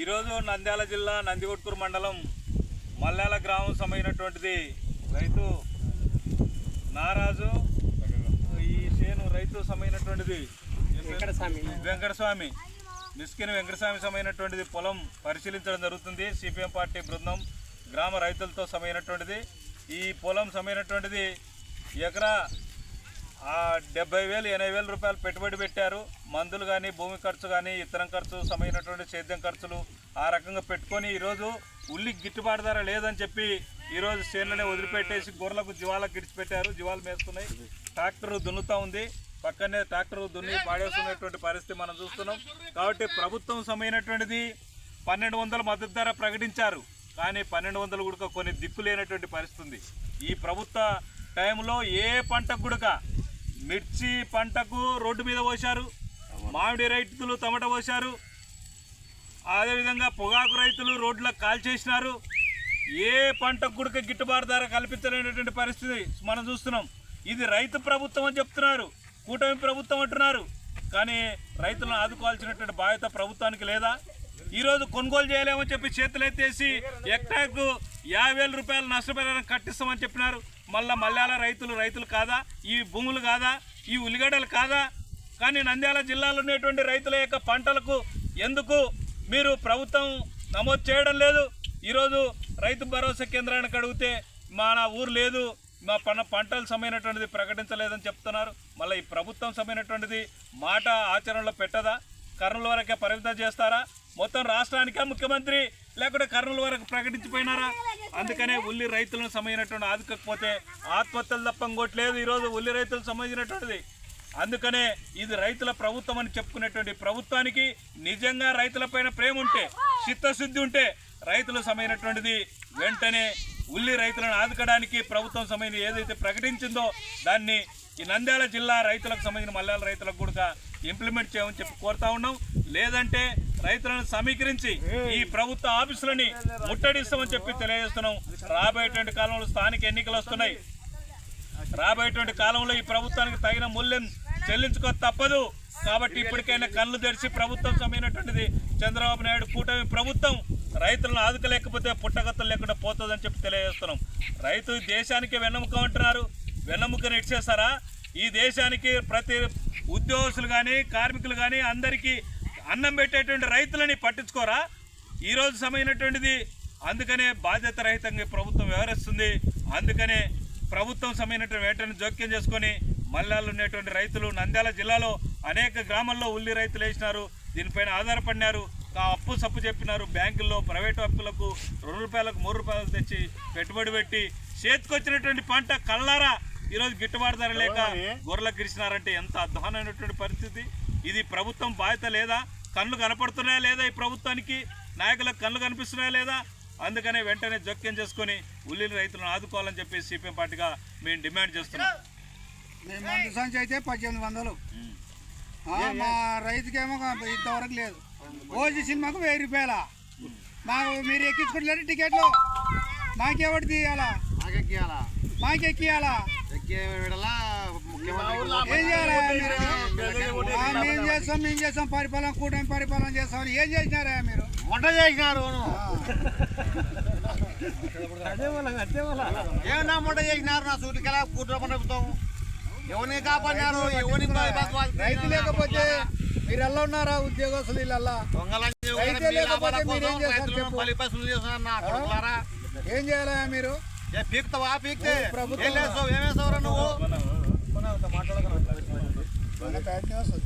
ఈరోజు నంద్యాల జిల్లా నందికొట్కూరు మండలం మల్లాల గ్రామం సమైనటువంటిది రైతు నారాజు ఈ చేను రైతు సమైనటువంటిది వెంకటస్వామి. మిస్కిన్ వెంకటస్వామి సమైనటువంటిది పొలం పరిశీలించడం జరుగుతుంది. సిపిఎం పార్టీ బృందం గ్రామ రైతులతో సమైనటువంటిది ఈ పొలం సమైనటువంటిది ఎకరా డెబ్బై వేలు ఎనభై వేల రూపాయలు పెట్టుబడి పెట్టారు. మందులు కానీ భూమి ఖర్చు కానీ ఇతరం ఖర్చు సమైనటువంటి సేద్యం ఖర్చులు ఆ రకంగా పెట్టుకొని ఈరోజు ఉల్లి గిట్టుబాటు ధర లేదని చెప్పి ఈరోజు చేనులనే వదిలిపెట్టేసి గొర్రెలకు జీవాలకు గిడిచిపెట్టారు. జీవాలు మేస్తున్నాయి. ట్రాక్టర్ దున్నుతూ ఉంది. పక్కనే ట్రాక్టర్ దున్ని పాడేస్తున్నటువంటి పరిస్థితి మనం చూస్తున్నాం. కాబట్టి ప్రభుత్వం సమైనటువంటిది పన్నెండు వందల మద్దతు ధర ప్రకటించారు. కానీ పన్నెండు వందలు కూడా కొన్ని దిక్కు లేనటువంటి పరిస్థితి ఉంది. ఈ ప్రభుత్వ టైంలో ఏ పంటకు గుడక? మిర్చి పంటకు రోడ్డు మీద పోశారు. మామిడి రైతులు టమాటా పోశారు. అదేవిధంగా పొగాకు రైతులు రోడ్లకు కాల్చేసినారు ఏ పంటకు గుడక గిట్టుబాటు ధర కల్పించలేనటువంటి పరిస్థితి మనం చూస్తున్నాం. ఇది రైతు ప్రభుత్వం అని చెప్తున్నారు. కూటమి ప్రభుత్వం అంటున్నారు. కానీ రైతులను ఆదుకోవాల్సినటువంటి బాధ్యత ప్రభుత్వానికి లేదా? ఈరోజు కొనుగోలు చేయలేమని చెప్పి చేతులు ఎత్తేసి హెక్టార్కు యాభై వేల రూపాయలు నష్టపరిహారం కట్టిస్తామని చెప్పినారు. మళ్ళీ మల్యాల రైతులు రైతులు కాదా? ఈ భూములు కాదా? ఈ ఉల్లిగడ్డలు కాదా? కానీ నంద్యాల జిల్లాలో ఉండేటువంటి రైతుల యొక్క పంటలకు ఎందుకు మీరు ప్రభుత్వం నమోదు చేయడం లేదు? ఈరోజు రైతు భరోసా కేంద్రానికి అడిగితే మా నా ఊరు లేదు మా పన పంటలు సమైనటువంటిది ప్రకటించలేదని చెప్తున్నారు. మళ్ళీ ఈ ప్రభుత్వం సమైనటువంటిది మాట ఆచరణలో పెట్టదా? కర్నూలు వరకే పరిమితం చేస్తారా? మొత్తం రాష్ట్రానికే ముఖ్యమంత్రి లేకుంటే కర్నూలు వరకు ప్రకటించిపోయినారా? అందుకనే ఉల్లి రైతులను సంబంధించినటువంటి ఆదుకోకపోతే ఆత్మహత్యలు తప్ప ఇంకోట్లేదు ఈరోజు ఉల్లి రైతులకు సంబంధించినటువంటిది. అందుకనే ఇది రైతుల ప్రభుత్వం అని చెప్పుకునేటువంటి ప్రభుత్వానికి నిజంగా రైతులపైన ప్రేమ ఉంటే చిత్తశుద్ధి ఉంటే రైతుల సమైనటువంటిది. వెంటనే ఉల్లి రైతులను ఆదుకోవడానికి ప్రభుత్వం సమయం ఏదైతే ప్రకటించిందో దాన్ని ఈ నంద్యాల జిల్లా రైతులకు సంబంధించిన మల్లెల రైతులకు కూడా ఇంప్లిమెంట్ చేయమని చెప్పి కోరుతా ఉన్నాం. లేదంటే రైతులను సమీకరించి ఈ ప్రభుత్వ ఆఫీసులని ముట్టడిస్తామని చెప్పి తెలియజేస్తున్నాం. రాబోయేటువంటి కాలంలో స్థానిక ఎన్నికలు వస్తున్నాయి. రాబోయేటువంటి కాలంలో ఈ ప్రభుత్వానికి తగిన మూల్యం చెల్లించుకో తప్పదు. కాబట్టి ఇప్పటికైనా కళ్ళు తెరిచి ప్రభుత్వం సమైనటువంటిది చంద్రబాబు నాయుడు కూటమి ప్రభుత్వం రైతులను ఆదుకోలేకపోతే పుట్టగత్తలు లేకుండా పోతుందని చెప్పి తెలియజేస్తున్నాం. రైతు దేశానికి వెన్నెముక అంటున్నారు. వెన్నెముకను ఇచ్చేస్తారా ఈ దేశానికి ప్రతి ఉద్యోగస్తులు కానీ కార్మికులు కానీ అందరికీ అన్నం పెట్టేటువంటి రైతులని పట్టించుకోరా? ఈరోజు సమైనటువంటిది అందుకనే బాధ్యత రహితంగా ప్రభుత్వం వ్యవహరిస్తుంది. అందుకనే ప్రభుత్వం సమైనటువంటి వెంటనే జోక్యం చేసుకొని మల్లాలు ఉన్నటువంటి రైతులు నంద్యాల జిల్లాలో అనేక గ్రామాల్లో ఉల్లి రైతులు వేసినారు. దీనిపైన ఆధారపడినారు. ఆ అప్పు సప్పు చెప్పినారు. బ్యాంకుల్లో ప్రైవేటు అప్పులకు రెండు రూపాయలకు మూడు రూపాయలకు తెచ్చి పెట్టుబడి పెట్టి చేతికొచ్చినటువంటి పంట కల్లారా ఈరోజు గిట్టుబాటు ధర లేక గొర్రెలకు గిరిచినారంటే ఎంత అధ్వానమైనటువంటి పరిస్థితి. ఇది ప్రభుత్వం బాధ్యత లేదా? కళ్ళు కనపడుతున్నాయా లేదా ఈ ప్రభుత్వానికి? నాయకులకు కళ్ళు కనిపిస్తున్నాయా లేదా? అందుకనే వెంటనే జోక్యం చేసుకొని ఉల్లి రైతులను ఆదుకోవాలని చెప్పి సిపిఎం పార్టీగా మేము డిమాండ్ చేస్తున్నాం. సంచి అయితే పద్దెనిమిది వందలు. మా రైతుకేమో ఇంతవరకు లేదు. ఓజీ సినిమాకు వెయ్యి రూపాయల? మాకు మీరు ఎక్కించుకుంటలేరు టికెట్లు? మాకెవటి తీయాలా? మాకెక్కియాలా? ముఖ్యమంత్రి ఏం చేస్తాం మేము చేస్తాం పరిపాలన కూటమి పరిపాలన చేస్తాం ఏం చేసినారా మీరు? వంట చేసినారు. ఏమన్నా వంట చేసినారు? నా సూటికెలా కూతురు ప్రభుత్వం ఎవరిని కాపాడినారు? ఎవరిని రైతు లేకపోతే మీరు ఎలా ఉన్నారా ఉద్యోగస్తులు వీళ్ళల్లా? ఏం చేయాలా మీరు? ఏ పీక్తావా? పీక్తే ప్రభుత్వం- ఏం వేస్తావురా నువ్వు? મને કાંઈ કહેશો